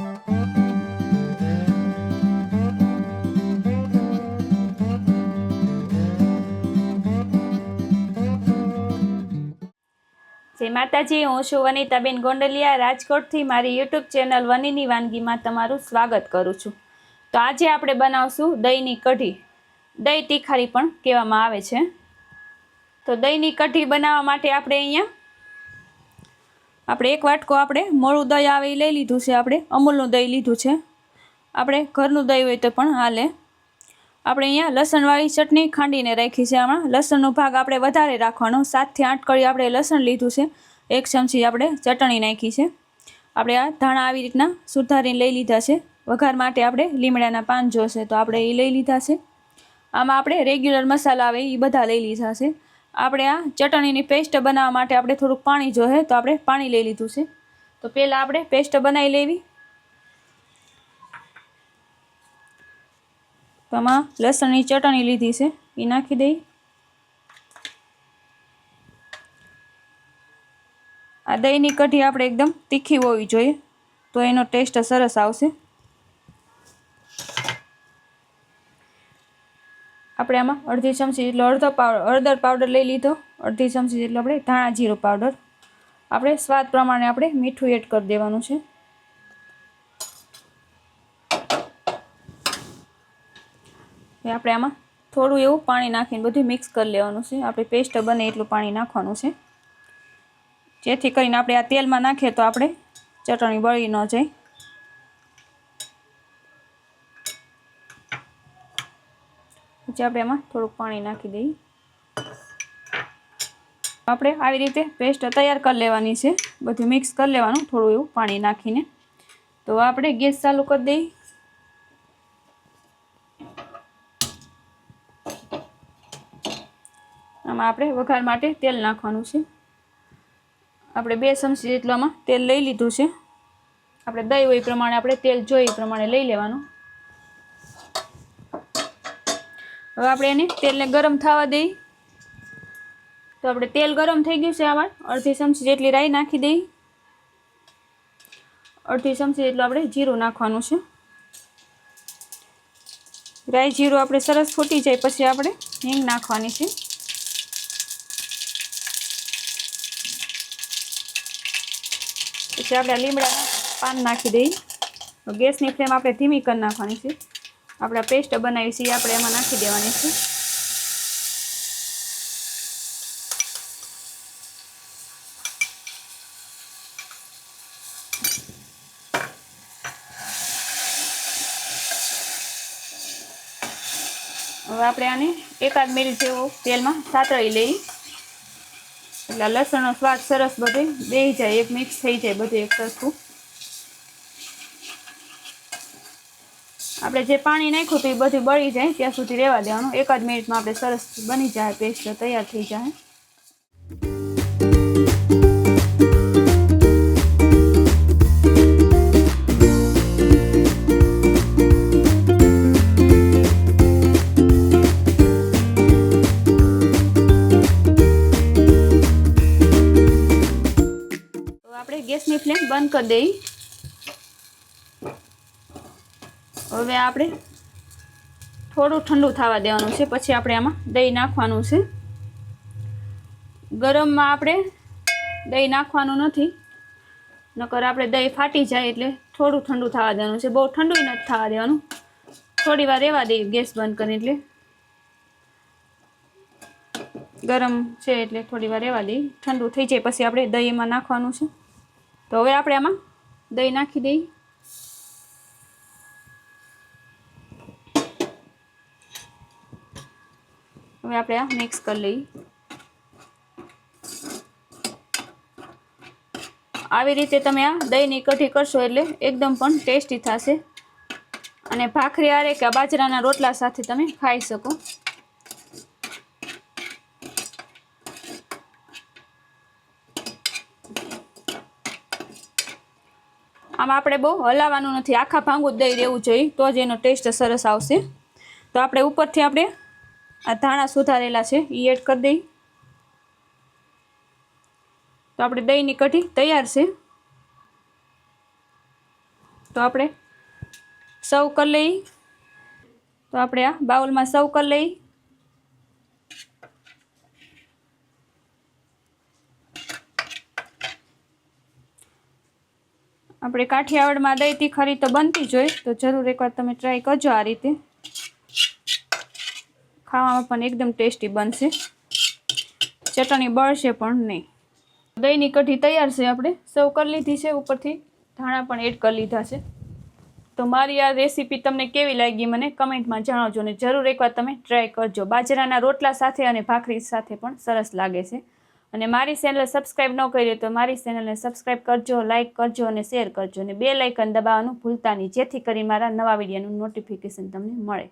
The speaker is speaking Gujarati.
જય માતાજી, હું છું વનિતાબેન ગોંડલિયા. રાજકોટથી મારી યુટ્યુબ ચેનલ વનીની વાનગીમાં તમારું સ્વાગત કરું છું. તો આજે આપણે બનાવશું દહીંની કઢી. દહીં તીખારી પણ કહેવામાં આવે છે. તો દહીંની કઢી બનાવવા માટે આપણે અહીંયા આપણે એક વાટકો આપણે મોળું દહીં આવે એ લઈ લીધું છે આપણે. અમૂલનું દહીં લીધું છે. આપણે ઘરનું દહીં હોય તો પણ હાલે. આપણે અહીંયા લસણવાળી ચટણી ખાંડીને રાખી છે આમાં. લસણનો ભાગ આપણે વધારે રાખવાનો. સાતથી આઠ કળી આપણે લસણ લીધું છે. એક ચમચી આપણે ચટણી નાખી છે. આપણે આ ધાણા આવી રીતના સુધારીને લઈ લીધા છે. વઘાર માટે આપણે લીમડાના પાન જોશે તો આપણે એ લઈ લીધા છે. આમાં આપણે રેગ્યુલર મસાલા આવે એ બધા લઈ લીધા છે. આપણે આ ચટણીની પેસ્ટ બનાવવા માટે આપણે થોડુંક પાણી જોઈએ તો આપણે પાણી લઈ લીધું છે. તો પહેલાં આપણે પેસ્ટ બનાવી લેવી. તો આમાં લસણની ચટણી લીધી છે એ નાખી દઈ. આ દહીંની કઢી આપણે એકદમ તીખી હોવી જોઈએ, તો એનો ટેસ્ટ સરસ આવશે. આપણે આમાં અડધી ચમચી જેટલો અડધો પાવડર હળદર પાવડર લઈ લીધો. અડધી ચમચી જેટલો આપણે ધાણા જીરો પાવડર. આપણે સ્વાદ પ્રમાણે આપણે મીઠું એડ કરી દેવાનું છે. એ આપણે આમાં થોડું એવું પાણી નાખીને બધું મિક્સ કરી લેવાનું છે. આપણે પેસ્ટ બને એટલું પાણી નાખવાનું છે. જેથી કરીને આપણે આ તેલમાં નાખીએ તો આપણે ચટણી બળી ન જાય. પછી આપણે એમાં થોડુંક પાણી નાખી દઈએ આપણે આવી રીતે પેસ્ટ તૈયાર કરી લેવાની છે. બધું મિક્સ કરી લેવાનું, થોડું એવું પાણી નાખીને. તો આપણે ગેસ ચાલુ કરી દઈએ આમાં આપણે વઘાર માટે તેલ નાખવાનું છે. આપણે બે ચમચી જેટલામાં તેલ લઈ લીધું છે. આપણે દહીં હોય એ પ્રમાણે આપણે તેલ જોઈએ એ પ્રમાણે લઈ લેવાનું. હવે આપણે એને તેલને ગરમ થવા દઈ. તો આપણે તેલ ગરમ થઈ ગયું છે આવા અડધી ચમચી જેટલી રાઈ નાખી દઈ. અડધી ચમચી જેટલું આપણે જીરું નાખવાનું છે. રાઈ જીરું આપણે સરસ ફૂટી જાય પછી આપણે હિંગ નાખવાની છે. પછી આપણે લીમડાના પાન નાખી દઈ. ગેસની ફ્લેમ આપણે ધીમી કરી નાખવાની છે. આપણે પેસ્ટ બનાવી છે આપણે એમાં નાખી દેવાની છે. હવે આપણે આને એકાદ મિનિટ જેવો તેલમાં સાતળી લઈ. એટલે લસણનો સ્વાદ સરસ બધે બેસી જાય, એક મિક્સ થઈ જાય બધું એક સરખું. આપણે જે પાણી નાખ્યું તો એ બધું બળી જાય, ત્યાં સુધી રહેવા દેવાનું. એકાદ મિનિટમાં આપણે સરસ બની જાય, પેસ્ટ તૈયાર થઈ જાય. આપણે ગેસની ફ્લેમ બંધ કરી દઈ. હવે આપણે થોડું ઠંડુ થવા દેવાનું છે, પછી આપણે આમાં દહીં નાખવાનું છે. ગરમમાં આપણે દહીં નાખવાનું નથી, નકર આપણે દહીં ફાટી જાય એટલે થોડું ઠંડુ થવા દેવાનું છે. બહુ ઠંડુ નથી થવા દેવાનું. થોડી વાર રહેવા દઈએ ગેસ બંધ કરીને એટલે. ગરમ છે એટલે થોડી વાર રહેવા દઈએ. ઠંડુ થઈ જાય પછી આપણે દહીં એમાં નાખવાનું છે. તો હવે આપણે આમાં દહીં નાખી દઈએ. હવે આપણે આ મિક્સ કરી લઈએ. આવી રીતે તમે આ દહીં કઢી કરશો એટલે એકદમ પણ ટેસ્ટી થશે. અને ભાખરી આરે કે બાજરાના રોટલા સાથે તમે ખાઈ શકો. આમાં આપણે બહુ હલાવવાનું નથી. આખા ભાંગું જ રહેવું જોઈએ, તો જ એનો ટેસ્ટ સરસ આવશે. તો આપણે ઉપરથી આપણે આ ધાણા સુધારેલા છે એ એડ કરી દઈ. તો આપણે દહીંની કઢી તૈયાર છે. તો આપણે સર્વ કરી લઈ. તો આપણે આ બાઉલમાં સર્વ કરી લઈ. આપણે કાઠિયાવાડમાં દહીં તીખારી તો બનતી જ હોય, તો જરૂર એકવાર તમે ટ્રાય કરજો આ રીતે. ખાવામાં પણ એકદમ ટેસ્ટી બનશે. ચટણી બળશે પણ નહીં. દહીંની કઢી તૈયાર છે આપણે. સર્વ કરી લીધી છે ઉપરથી. ધાણા પણ એડ કરી લીધા છે. તો મારી આ રેસીપી તમને કેવી લાગી મને કમેન્ટમાં જણાવજો અને જરૂર એકવાર તમે ટ્રાય કરજો. બાજરાના રોટલા સાથે અને ભાખરી સાથે પણ સરસ લાગે છે. અને મારી ચેનલ સબસ્ક્રાઈબ ન કરી તો મારી ચેનલને સબસ્ક્રાઈબ કરજો, લાઇક કરજો અને શેર કરજો. અને બે લાઇકન દબાવવાનું ભૂલતા નહીં, જેથી કરી મારા નવા વિડીયોનું નોટિફિકેશન તમને મળે.